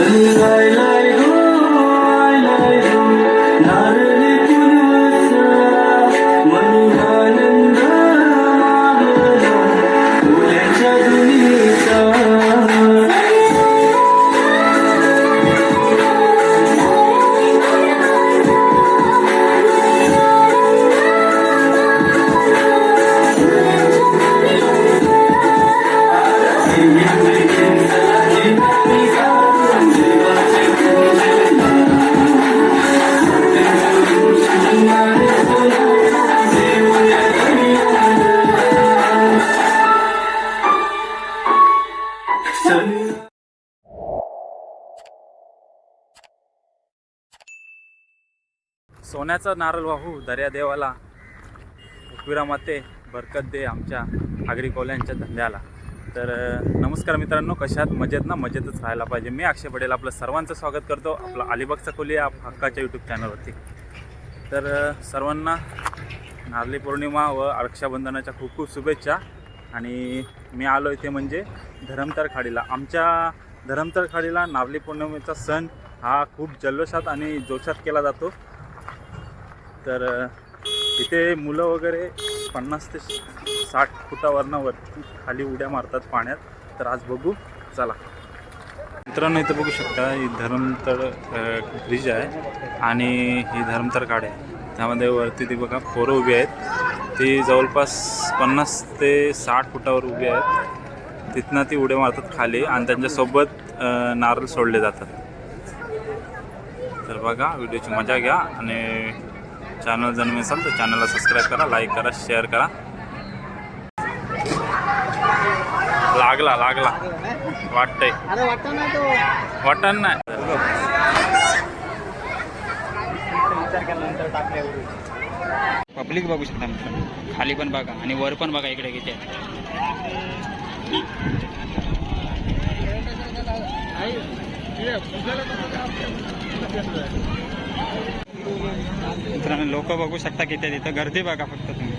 लाय हो सोन्याचा नारळ वाहू दर्या देवाला एकविरा माते बरकत दे आमच्या आगरी कोल्यांच्या धंद्याला. तर नमस्कार मित्रांनो कशात मजेत ना? मजेतच राहायला पाहिजे. मी अक्षय पटेल आपलं सर्वांचं स्वागत करतो आपलं अलिबागचा कोली या हक्काच्या यूट्यूब चॅनलवरती तर सर्वांना नारली पौर्णिमा व रक्षाबंधनाच्या खूप खूप शुभेच्छा. आणि मी आलो इथे म्हणजे धरमतर खाडीला. आमच्या धरमतर खाडीला नारली पौर्णिमेचा सण हा खूप जल्लोषात आणि जोशात केला जातो. तर इथे मुलं वगैरे पन्नास ते साठ फुटावरणावर खाली उड्या मारतात पाण्यात. तर आज बघू. चला. मित्रांनो इथं बघू शकता ही धरमतर ब्रिज आहे आणि ही धरमतर काड आहे. त्यामध्ये वरती ती बघा पोरं उभी आहेत. ती जवळपास पन्नास ते साठ फुटावर उभी आहेत. तिथनं ती उड्या मारतात खाली आणि त्यांच्यासोबत नारळ सोडले जातात. तर बघा व्हिडिओची मजा घ्या आणि चॅनल जर नसेल तर चॅनलला सबस्क्राईब करा लाईक करा शेअर करा. लागला लागला. वाटतंय. वाटण नाही पब्लिक बघू शकता मित्रांनो. खाली पण बघा आणि वर पण बघा इकडे किती आहे. मित्रांनो लोक बघू शकता किती तिथं गर्दी बघा फक्त तुम्ही.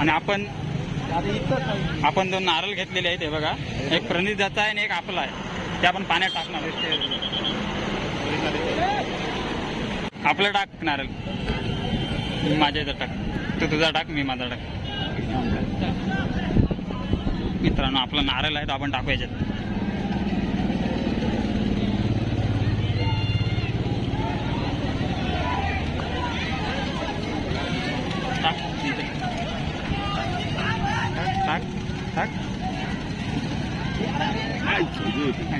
आणि आपण आपण दोन नारळ घेतलेले आहेत हे बघा. एक प्रणिताचा आहे आणि एक आपला आहे. ते आपण पाण्यात टाकणार आपलं टाक नारळ. माझ्या इथं टाक. तू तुझा टाक मी माझा टाक. मित्रांनो आपला नारळ आहे तो आपण टाकू याच्यात टाक इथे. टाक टाक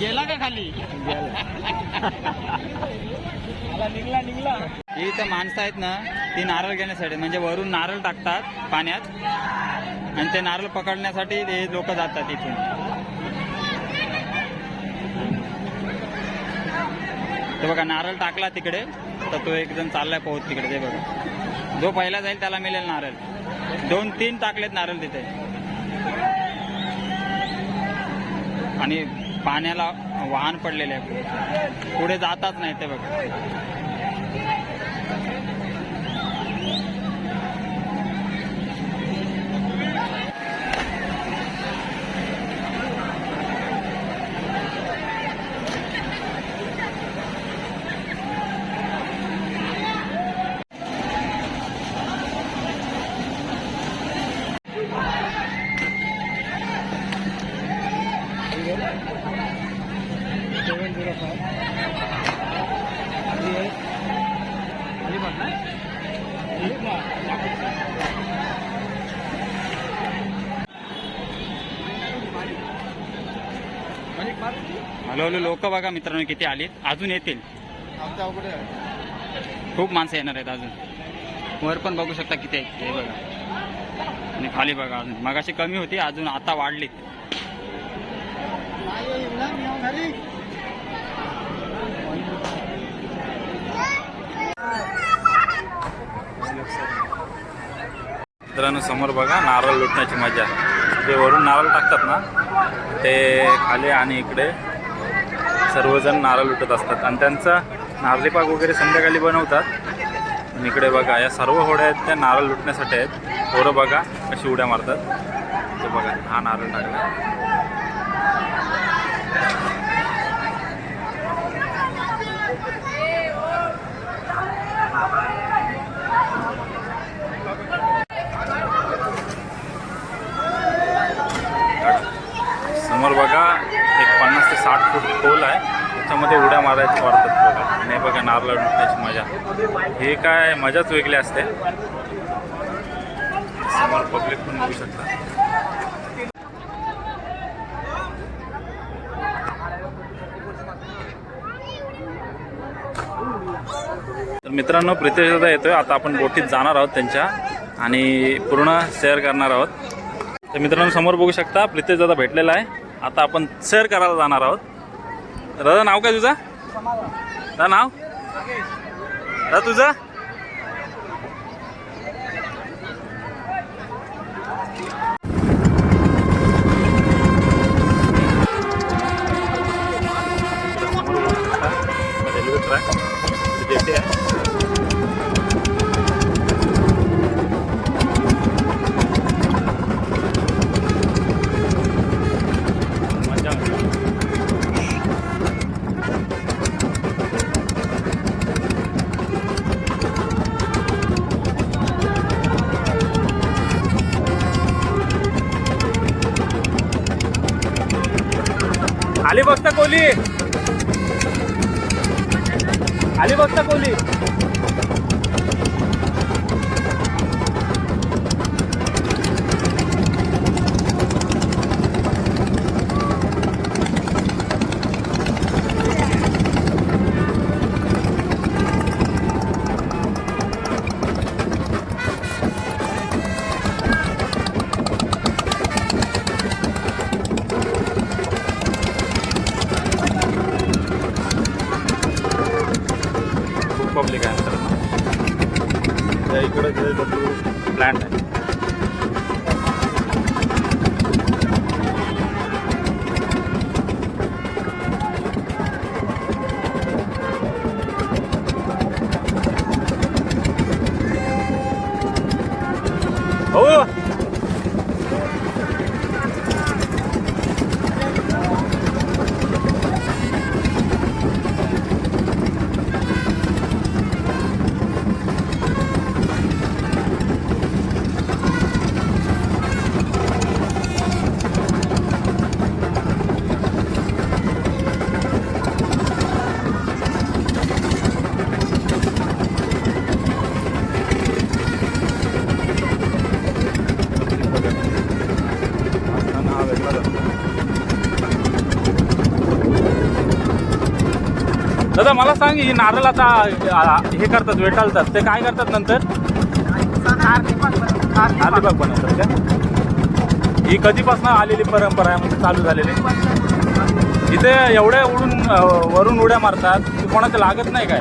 गेला का खाली? ही इथं माणसं आहेत ना ती नारळ घेण्यासाठी म्हणजे वरून नारळ टाकतात पाण्यात. आणि ते नारळ पकडण्यासाठी ते लोक जातात इथून. ते बघा नारळ टाकला तिकडे तर तो एक जण चाललाय पोहत तिकडे ते बघा. जो पहिला जाईल त्याला मिळेल नारळ. दोन तीन टाकलेत नारळ तिथे. आणि पाण्याला वाहन पडलेले आहे. पुढे जातात नाही ते बघा. हळूहळू लोक बघा मित्रांनो किती आलीत. अजून येतील. खूप माणसं येणार आहेत अजून. वर पण बघू शकता किती आहेत. हे बघा. आणि खाली बघा अजून. मगाशी कमी होती अजून आता वाढलीत. मित्रांनो समोर बघा नारळ लुटण्याची मजा. जे वरून नारळ टाकतात ना ते खाली आणि इकडे. सर्वजण नारळ लुटत असतात. आणि त्यांचा नारळीपाक वगैरे संध्याकाळी बनवतात. आणि इकडे बघा या सर्व होड्या आहेत त्या नारळ लुटण्यासाठी आहेत. पोरं बघा कशी उड्या मारतात. ते बघा हा नारळ टाकला समोर बघा एक पन्नास ते साठ फूट खोल आहे. त्याच्यामध्ये उड्या मारायची वाढतात बघा. आणि बघा नारळ लुटण्याची मजा. हे काय मजाच वेगळी असते. समोर पब्लिक पण बघू शकता. तर मित्रांनो प्रितेश दादा येतोय. आता आपण बोटीत जाणार आहोत त्यांच्या आणि पूर्ण शेअर करणार आहोत. तर मित्रांनो समोर बघू शकता प्रितेश दादा भेटलेला आहे. आता आपण शेअर करायला जाणार आहोत. दादा नाव काय तुझं? दादा नाव? दादा तुझं? आली बघता कोली आली की मला नारळाचा ही नारळ आता हे करतात वेटाळतात ते काय करतात नंतर? नारळीबाग बनवतात का? ही कधीपासून आलेली परंपरा आहे म्हणजे चालू झालेली. इथे एवढ्या उडून वरून उड्या मारतात की कोणाचं लागत नाही काय.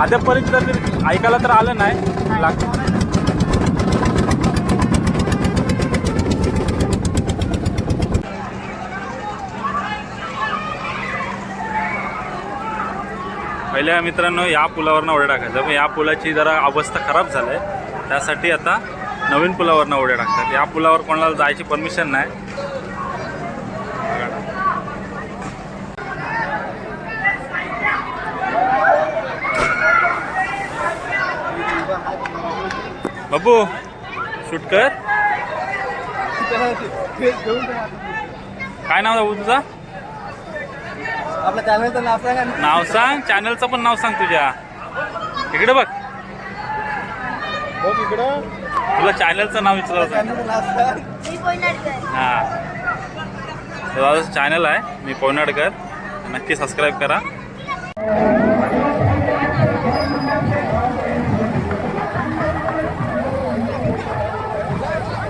अद्यापर्यंत तरी ऐकायला तर आलं नाही. लाग पहिल्या मित्रांनो या पुलावरनं उड्या टाकायचं. पण या पुलाची जरा अवस्था खराब झाली आहे त्यासाठी आता नवीन पुलावरनं उड्या टाकतात. या पुलावर कोणाला जायची परमिशन नाही. बाबू शूट कर. काय नाव बाबू तुझा? आपलं नाव सांग चॅनलचं पण नाव सांग तुझ्या. इकडे बघ. इकडं. तुला चॅनलचं नाव विचार हा. हां चॅनल आहे. मी पोनाडकर नक्की सबस्क्राईब करा.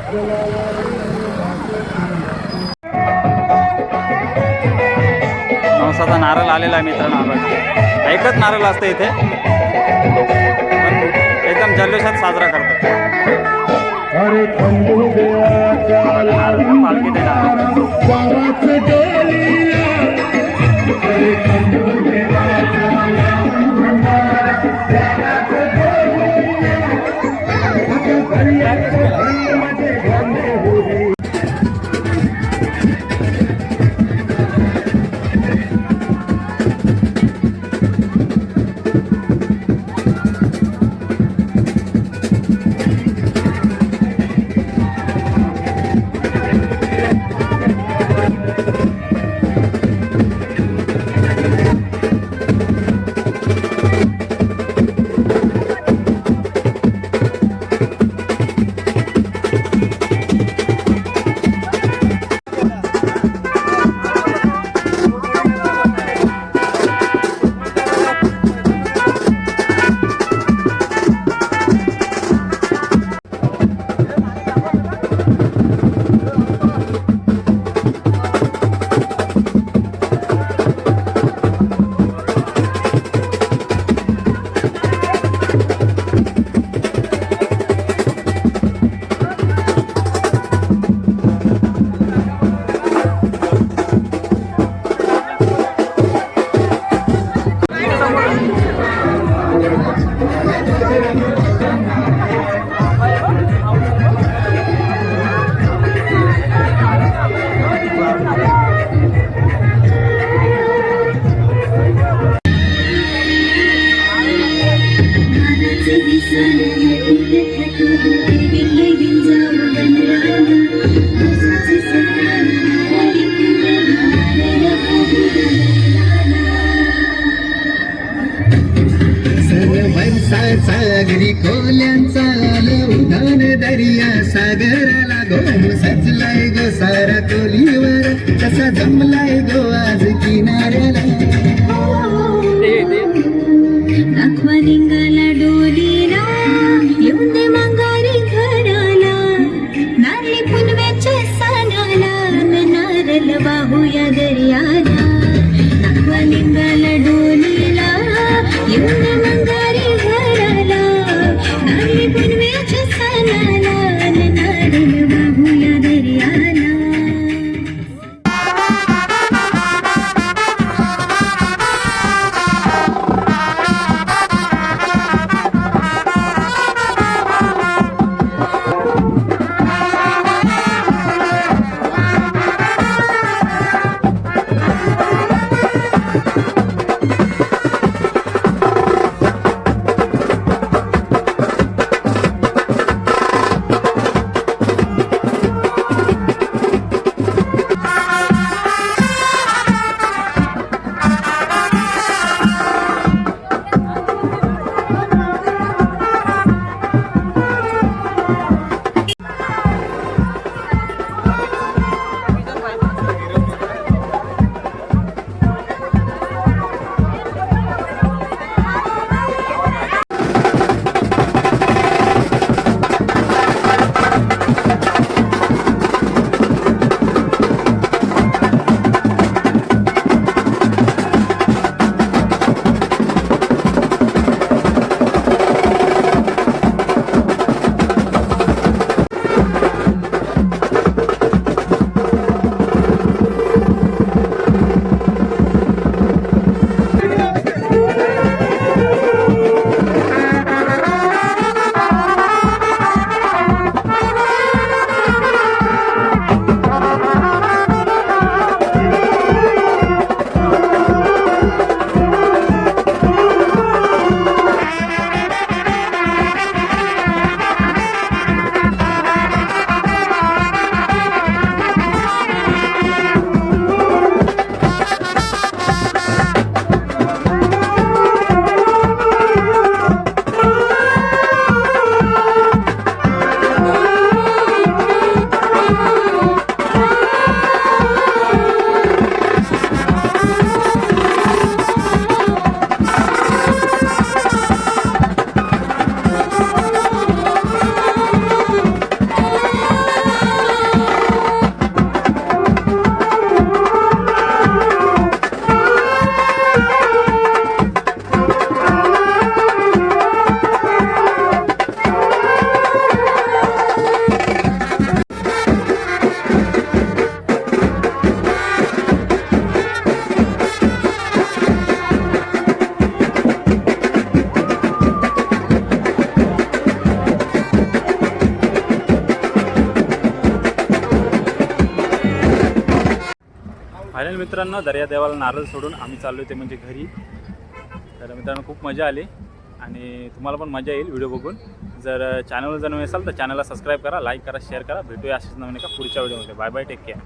Thank you. पावसाचा नारळ आलेला आहे मित्रांनो आपण एकच नारळ असतं इथे. एकदम जल्लोषात साजरा करतो पालखी देणार. फायनल मित्रांनो दर्या देवाला नारळ सोडून आम्ही चाललो ते म्हणजे घरी. तर मित्रांनो खूप मजा आली आणि तुम्हाला पण मजा येईल व्हिडिओ बघून. जर चॅनलवर जर नवीन असाल तर चॅनलला सबस्क्राईब करा लाईक करा शेअर करा. भेटूया असेच नवीन एका पुढच्या व्हिडिओमध्ये. Bye bye take care